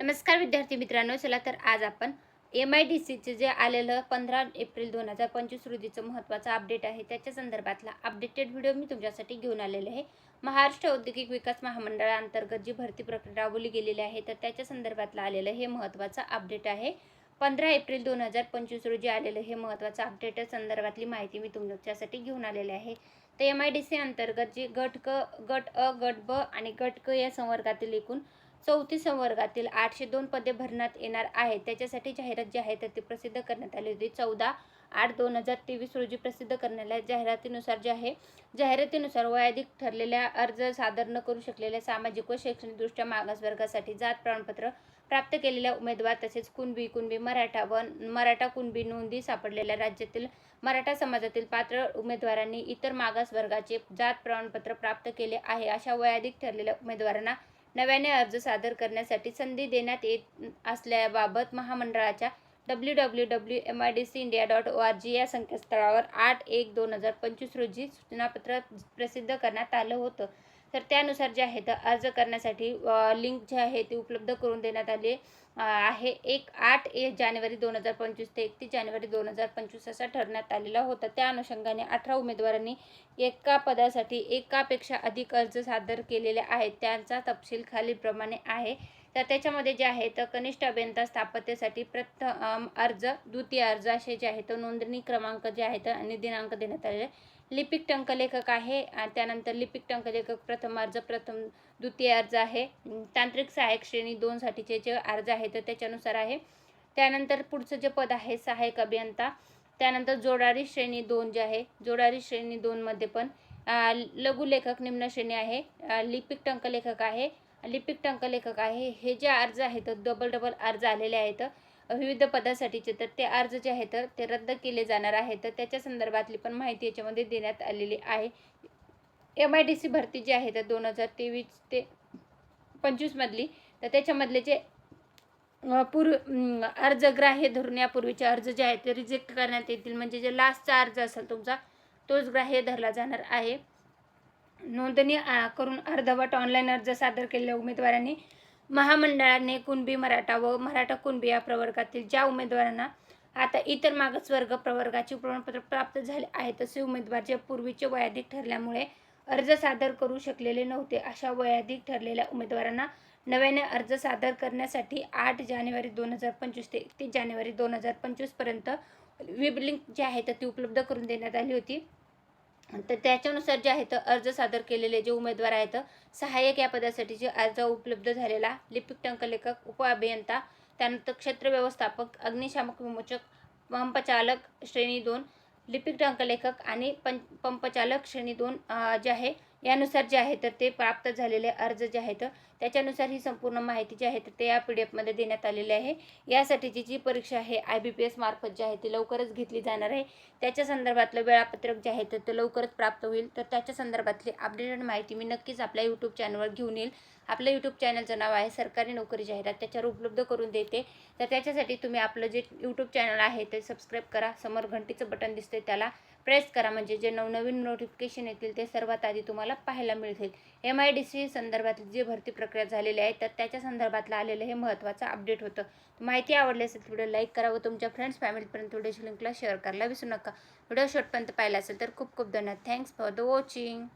नमस्कार विद्यार्थी मित्रांनो चला तर आज आपण एम आय डी सीचे जे आलेलं पंधरा एप्रिल दोन हजार पंचवीस रोजीचं महत्त्वाचं अपडेट आहे त्याच्या संदर्भातला अपडेटेड व्हिडिओ मी तुमच्यासाठी घेऊन आलेले आहे. महाराष्ट्र औद्योगिक विकास महामंडळाअंतर्गत जी भरती प्रक्रिया राबवली गेलेली आहे तर त्याच्या संदर्भातलं आलेलं हे महत्त्वाचं अपडेट आहे. पंधरा एप्रिल दोन हजार पंचवीस रोजी आलेलं हे महत्त्वाचं अपडेट संदर्भातली माहिती मी तुमच्यासाठी घेऊन आलेली आहे. तर एम आय डी सी अंतर्गत जी गट क गट अ गट ब आणि गट क या संवर्गातील एकूण चौथी संवर्गातील आठशे दोन पदे भरण्यात येणार आहेत. त्याच्यासाठी जाहिरात जी आहे तर ती प्रसिद्ध करण्यात आली होती. चौदा आठ दोन हजार तेवीस रोजी प्रसिद्ध करण्याला जाहिरातीनुसार जे आहे जाहिरातीनुसार वयाधिक ठरलेल्या अर्ज सादर न करू शकलेल्या सामाजिक व शैक्षणिकदृष्ट्या मागासवर्गासाठी जात प्रमाणपत्र प्राप्त केलेल्या उमेदवार तसेच कुणबी कुणबी मराठा व मराठा कुणबी नोंदी सापडलेल्या राज्यातील मराठा समाजातील पात्र उमेदवारांनी इतर मागासवर्गाचे जात प्रमाणपत्र प्राप्त केले आहे. अशा वयाधिक ठरलेल्या उमेदवारांना नव्याने अर्ज सादर करण्यासाठी संधी देण्यात येत असल्याबाबत महामंडळाच्या W W W M I D C India dot O R G या संकेतस्थळावर आठ एक दोन हजार पंचवीस रोजी सूचनापत्र प्रसिद्ध करण्यात आलं होतं. तर त्यानुसार जे आहे तर अर्ज करण्यासाठी लिंक जे आहे ते उपलब्ध करून देण्यात आले आहे. एक आठ एक जानेवारी दोन हजार पंचवीस ते एकतीस जानेवारी दोन हजार पंचवीस असा ठरण्यात आलेला होता. त्या अनुषंगाने अठरा उमेदवारांनी एका पदासाठी एकापेक्षा अधिक अर्ज सादर केलेले आहेत. त्यांचा तपशील खालीलप्रमाणे आहे. तर त्याच्यामध्ये जे आहे तर कनिष्ठ अभियंता स्थापत्यसाठी प्रथम अर्ज द्वितीय अर्ज असे जे आहेत तर नोंदणी क्रमांक जे आहेत आणि दिनांक देण्यात आलेले लिपिक टंकलेखक आहे आणि त्यानंतर लिपिक टंकलेखक प्रथम अर्ज प्रथम द्वितीय अर्ज आहे. तांत्रिक सहाय्यक श्रेणी दोनसाठीचे जे अर्ज आहे तर त्याच्यानुसार आहे. त्यानंतर पुढचं जे पद आहे सहाय्यक अभियंता. त्यानंतर जोडारी श्रेणी दोन जे आहे जोडारी श्रेणी दोनमध्ये पण लघुलेखक निम्न श्रेणी आहे. लिपिक लिपिक टंकलेखक आहे. लिपिक टंकलेखक आहे. हे जे अर्ज आहेत डबल डबल अर्ज आलेले आहेत. विविध पदासाठीचे तर ते अर्ज जे आहेत ते रद्द केले जाणार आहेत. तर त्याच्या संदर्भातली पण माहिती याच्यामध्ये देण्यात आलेली आहे. एम आय डी सी भरती जी आहे तर दोन हजार तेवीस ते पंचवीसमधली तर त्याच्यामधले जे पूर्व अर्ज ग्राह्य धरून यापूर्वीचे अर्ज जे आहेत ते रिजेक्ट करण्यात येतील. म्हणजे जे लास्टचा अर्ज असेल तुमचा तोच ग्राह्य धरला जाणार आहे. नोंदणी करून अर्धवट ऑनलाईन अर्ज सादर केलेल्या उमेदवारांनी महामंडळाने कुणबी मराठा व मराठा कुणबी या प्रवर्गातील ज्या उमेदवारांना आता इतर मागासवर्ग प्रवर्गाचे प्रमाणपत्र प्राप्त झाले आहे तसे उमेदवार जे पूर्वीचे वयाधिक ठरल्यामुळे अर्ज सादर करू शकलेले नव्हते अशा वयाधिक ठरलेल्या उमेदवारांना नव्याने अर्ज सादर करण्यासाठी आठ जानेवारी दोन हजार पंचवीस ते एकतीस जानेवारी दोन हजार पंचवीसपर्यंत वेब लिंक जी आहे तर ती उपलब्ध करून देण्यात आली होती. तर त्याच्यानुसार जे आहेत अर्ज सादर केलेले जे उमेदवार आहेत सहाय्यक या पदासाठी जे अर्ज उपलब्ध झालेला लिपिक टंकलेखक उप अभियंता त्यानंतर क्षेत्र व्यवस्थापक अग्निशामक विमोचक पंपचालक श्रेणी दोन लिपिक टंकलेखक आणि पं पंपचालक श्रेणी दोन जे आहे यानुसार जे आहे तर ते प्राप्त झालेले अर्ज जे आहेत त्याच्यानुसार ही संपूर्ण माहिती जी आहे तर ते या पी डी एफमध्ये देण्यात आलेली आहे. यासाठीची जी परीक्षा आहे आय बी पी एस मार्फत जी आहे ती लवकरच घेतली जाणार आहे. त्याच्या संदर्भातलं वेळापत्रक जे आहे तर ते लवकरच प्राप्त होईल. तर त्याच्या संदर्भातली अपडेटेड माहिती मी नक्कीच आपल्या यूट्यूब चॅनलवर घेऊन येईल. आपलं यूट्यूब चॅनलचं नाव आहे सरकारी नोकरी जाहिरात. त्याच्यावर उपलब्ध करून देते. तर त्याच्यासाठी तुम्ही आपलं जे यूट्यूब चॅनल आहे ते सबस्क्राईब करा. समोर घंटीचं बटन दिसते त्याला प्रेस करा. म्हणजे जे नवनवीन नोटिफिकेशन येतील ते सर्वात आधी तुम्हाला पाहायला मिळतील. एम आय डी सी संदर्भातील जी भरती प्रक्रिया झालेली आहे. तर त्याच्या संदर्भातलं आलेलं हे महत्त्वाचं अपडेट होतं. माहिती आवडली असेल तर व्हिडिओ लाईक करा व तुमच्या फ्रेंड्स फॅमिलीपर्यंत व्हिडिओच्या लिंकला शेअर करायला विसरू नका. व्हिडिओ शॉर्टपर्यंत पाहिला असेल तर खूप खूप धन्यवाद. Thanks for the watching